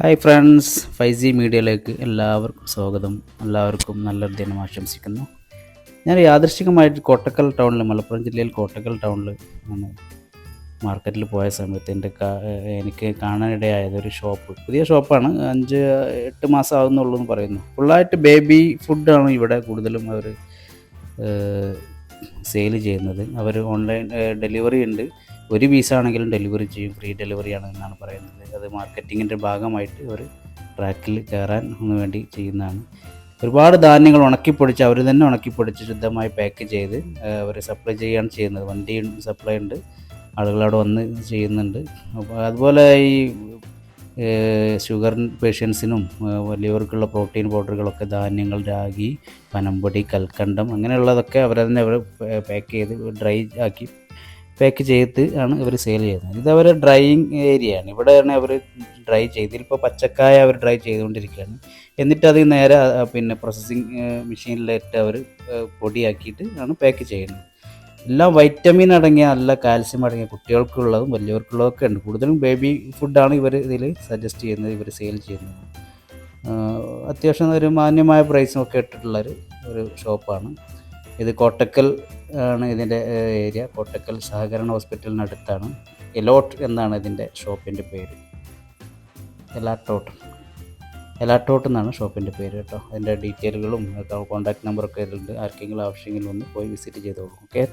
Hi friends five G മീഡിയയിലേക്ക് എല്ലാവർക്കും സ്വാഗതം. എല്ലാവർക്കും നല്ലൊരു ദിനം ആശംസിക്കുന്നു. ഞാൻ യാദൃശികമായിട്ട് കോട്ടക്കൽ ടൗണിൽ മലപ്പുറം ജില്ലയിൽ കോട്ടക്കൽ ടൗണിൽ ആണ് മാർക്കറ്റിൽ പോയ സമയത്ത് എന്റെ എനിക്ക് കാണാനിടയായത് ഒരു ഷോപ്പ്. പുതിയ ഷോപ്പാണ് അഞ്ച് എട്ട് മാസം ആകുന്നുള്ളൂ എന്ന് പറയുന്നു. ഫുള്ളായിട്ട് ബേബി ഫുഡാണ് ഇവിടെ കൂടുതലും അവർ സെയിൽ ചെയ്യുന്നത്. അവർ ഓൺലൈൻ ഡെലിവറി ഉണ്ട്. ഒരു പീസാണെങ്കിലും ഡെലിവറി ചെയ്യും ഫ്രീ ഡെലിവറി ആണെന്നാണ് പറയുന്നത്. അത് മാർക്കറ്റിങ്ങിന്റെ ഭാഗമായിട്ട് അവർ ട്രാക്കിൽ കയറാൻ വേണ്ടി ചെയ്യുന്നതാണ്. ഒരുപാട് ധാന്യങ്ങൾ ഉണക്കിപ്പൊടിച്ച് അവർ തന്നെ ഉണക്കിപ്പൊടിച്ച് ശുദ്ധമായി പാക്ക് ചെയ്ത് അവർ സപ്ലൈ ചെയ്യുകയാണ് ചെയ്യുന്നത്. വണ്ടി സപ്ലൈ ഉണ്ട്. ആളുകളവിടെ വന്ന് ചെയ്യുന്നുണ്ട്. അപ്പോൾ അതുപോലെ ഈ ഷുഗർ പേഷ്യൻസിനും വലിയവർക്കുള്ള പ്രോട്ടീൻ പൗഡറുകളൊക്കെ ധാന്യങ്ങൾ രാഗി പനമ്പൊടി കൽക്കണ്ടം അങ്ങനെയുള്ളതൊക്കെ അവർ തന്നെ അവർ പാക്ക് ചെയ്ത് ഡ്രൈ ആക്കി പാക്ക് ചെയ്ത് ആണ് ഇവർ സെയിൽ ചെയ്യുന്നത്. ഇത് അവർ ഡ്രൈയിങ് ഏരിയയാണ് ഇവിടെയാണ് അവർ ഡ്രൈ ചെയ്ത്. ഇപ്പോൾ പച്ചക്കായ അവർ ഡ്രൈ ചെയ്തുകൊണ്ടിരിക്കുകയാണ്. എന്നിട്ട് അത് നേരെ പിന്നെ പ്രോസസ്സിങ് മെഷീനിലിട്ട് അവർ പൊടിയാക്കിയിട്ട് ആണ് പാക്ക് ചെയ്യുന്നത്. എല്ലാം വൈറ്റമിൻ അടങ്ങിയ നല്ല കാൽസ്യം അടങ്ങിയ കുട്ടികൾക്കുള്ളതും വലിയവർക്കുള്ളതൊക്കെ ഉണ്ട്. കൂടുതലും ബേബി ഫുഡാണ് ഇവർ ഇതിൽ സജസ്റ്റ് ചെയ്യുന്നത് ഇവർ സെയിൽ ചെയ്യുന്നത്. അത്യാവശ്യം ഒരു മാന്യമായ പ്രൈസും ഒക്കെ ഇട്ടിട്ടുള്ളൊരു ഒരു ഷോപ്പാണ് ഇത് കോട്ടക്കൽ ആണ് ഇതിന്റെ ഏരിയ. കോട്ടക്കൽ സഹകരണ ഹോസ്പിറ്റലിനടുത്താണ്. എലോട്ട് എന്നാണ് ഇതിന്റെ ഷോപ്പിന്റെ പേര്. എലാട്ടോട്ട്. എലാട്ടോട്ട് എന്നാണ് ഷോപ്പിന്റെ പേര് കേട്ടോ. അതിന്റെ ഡീറ്റെയിലുകളും കോൺടാക്ട് നമ്പറൊക്കെ ഇതിലുണ്ട്. ആർക്കെങ്കിലും ആവശ്യമെങ്കിലും ഒന്ന് പോയി വിസിറ്റ് ചെയ്തോളൂ. ഓക്കെ?